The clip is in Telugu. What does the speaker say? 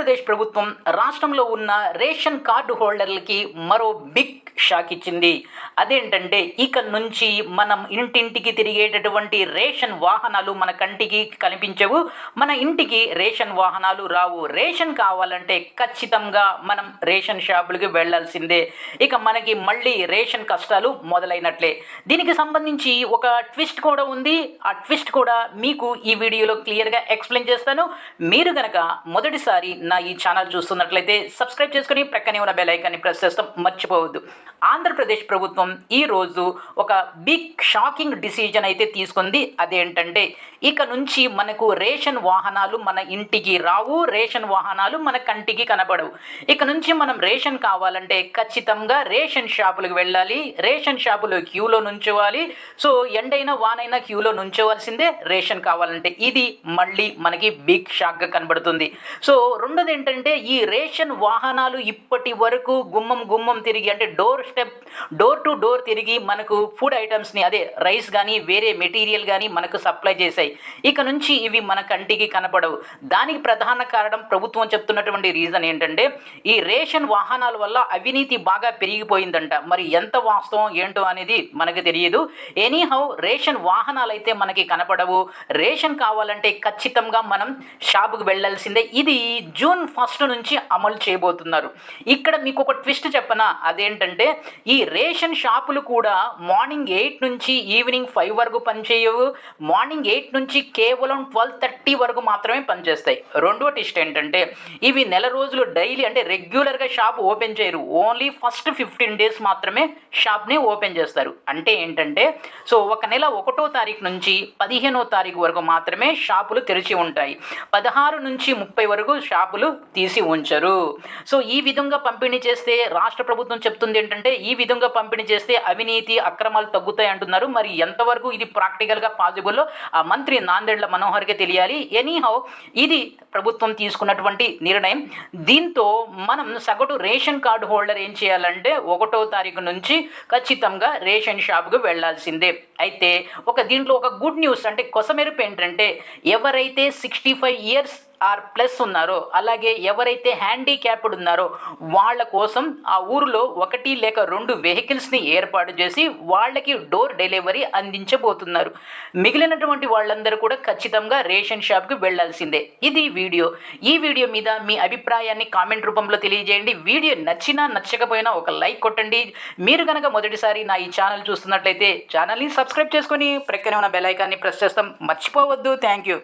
ఆంధ్రప్రదేశ్ ప్రభుత్వం రాష్ట్రంలో ఉన్న రేషన్ కార్డు హోల్డర్లకి మరో బిగ్ షాక్ ఇచ్చింది. అదేంటంటే ఇక నుంచి మనం ఇంటింటికి తిరిగేటటువంటి రేషన్ వాహనాలు మన కంటికి కనిపించవు. మన ఇంటికి రేషన్ వాహనాలు రావు. రేషన్ కావాలంటే ఖచ్చితంగా మనం రేషన్ షాపులకి వెళ్ళాల్సిందే. ఇక మనకి మళ్ళీ రేషన్ కష్టాలు మొదలైనట్లే. దీనికి సంబంధించి ఒక ట్విస్ట్ కూడా ఉంది. ఆ ట్విస్ట్ కూడా మీకు ఈ వీడియోలో క్లియర్గా ఎక్స్ప్లెయిన్ చేస్తాను. మీరు గనక మొదటిసారి నా ఈ ఛానల్ చూస్తున్నట్లయితే సబ్స్క్రైబ్ చేసుకుని ప్రక్కనే ఉన్న బెల్ ఐకాన్ని ప్రెస్ చేస్తాం. మర్చిపోవద్దు. ఆంధ్రప్రదేశ్ ప్రభుత్వం ఈరోజు ఒక బిగ్ షాకింగ్ డిసిజన్ అయితే తీసుకుంది. అదేంటంటే ఇక నుంచి మనకు రేషన్ వాహనాలు మన ఇంటికి రావు రేషన్ వాహనాలు మన కంటికి కనపడవు. ఇక నుంచి మనం రేషన్ కావాలంటే ఖచ్చితంగా రేషన్ షాపులకు వెళ్ళాలి రేషన్ షాపులో క్యూలో నుంచోవాలి. సో ఎండైనా వానైనా క్యూలో నుంచోవాల్సిందే రేషన్ కావాలంటే. ఇది మళ్ళీ మనకి బిగ్ షాక్గా కనబడుతుంది. సో రెండోది ఏంటంటే ఈ రేషన్ వాహనాలు ఇప్పటి వరకు గుమ్మం గుమ్మం తిరిగి అంటే door step door to door తిరిగి మనకు ఫుడ్ ఐటమ్స్ని అదే రైస్ కానీ వేరే మెటీరియల్ కానీ మనకు సప్లై చేశాయి. ఇక నుంచి ఇవి మన కంటికి కనపడవు. దానికి ప్రధాన కారణం ప్రభుత్వం చెప్తున్నటువంటి రీజన్ ఏంటంటే ఈ రేషన్ వాహనాల వల్ల అవినీతి బాగా పెరిగిపోయిందంట. మరి ఎంత వాస్తవం ఏంటో అనేది మనకు తెలియదు. ఎనీహౌ రేషన్ వాహనాలు అయితే మనకి కనపడవు. రేషన్ కావాలంటే ఖచ్చితంగా మనం షాపుకు వెళ్ళాల్సిందే. ఇది జూన్ ఫస్ట్ నుంచి అమలు చేయబోతున్నారు. ఇక్కడ మీకు ఒక ట్విస్ట్ చెప్పనా? అదేంటంటే ఈ రేషన్ షాపులు కూడా మార్నింగ్ ఎయిట్ నుంచి ఈవినింగ్ ఫైవ్ వరకు పనిచేయవు. మార్నింగ్ ఎయిట్ నుంచి కేవలం ట్వెల్వ్ థర్టీ వరకు మాత్రమే పనిచేస్తాయి. రెండో టిస్ట్ ఏంటంటే ఇవి నెల రోజులు డైలీ అంటే రెగ్యులర్గా షాప్ ఓపెన్ చేయరు. ఓన్లీ ఫస్ట్ ఫిఫ్టీన్ డేస్ మాత్రమే షాప్ని ఓపెన్ చేస్తారు. అంటే ఏంటంటే సో ఒక నెల ఒకటో తారీఖు నుంచి పదిహేనో తారీఖు వరకు మాత్రమే షాపులు తెరిచి ఉంటాయి. పదహారు నుంచి ముప్పై వరకు షాపులు తీసి ఉంచరు. సో ఈ విధంగా పంపిణీ చేస్తే రాష్ట్ర ప్రభుత్వం చెప్తుంది ఏంటంటే ఈ విధంగా పంపిణీ చేస్తే అవినీతి అక్రమాలు తగ్గుతాయి అంటున్నారు. మరి ఎంతవరకు ఇది ప్రాక్టికల్గా పాసిబుల్లో ఆ మంత్రి నాందేళ్ళ మనోహర్కి తెలియాలి. ఎనీహౌ ఇది ప్రభుత్వం తీసుకున్నటువంటి నిర్ణయం. దీంతో మనం సగటు రేషన్ కార్డు హోల్డర్ ఏం చేయాలంటే ఒకటో తారీఖు నుంచి ఖచ్చితంగా రేషన్ షాప్కి వెళ్ళాల్సిందే. అయితే ఒక దీంట్లో ఒక గుడ్ న్యూస్ అంటే కొసమెరుపు ఏంటంటే ఎవరైతే sixty five years or plus ఉన్నారో అలాగే ఎవరైతే హ్యాండిక్యాప్డ్ ఉన్నారో వాళ్ళ కోసం ఆ ఊరిలో ఒకటి లేక రెండు వెహికల్స్ని ఏర్పాటు చేసి వాళ్ళకి డోర్ డెలివరీ అందించబోతున్నారు. మిగిలినటువంటి వాళ్ళందరూ కూడా ఖచ్చితంగా రేషన్ షాప్కి వెళ్ళాల్సిందే. ఇది వీడియో. ఈ వీడియో మీద మీ అభిప్రాయాన్ని కామెంట్ రూపంలో తెలియజేయండి. వీడియో నచ్చినా నచ్చకపోయినా ఒక లైక్ కొట్టండి. మీరు కనుక మొదటిసారి నా ఈ ఛానల్ చూస్తున్నట్లయితే ఛానల్ని సబ్స్క్రైబ్ చేసుకొని ప్రక్కనే ఉన్న బెల్ ఐకాన్ని ప్రెస్ చేస్తాం. మర్చిపోవద్దు. Thank you.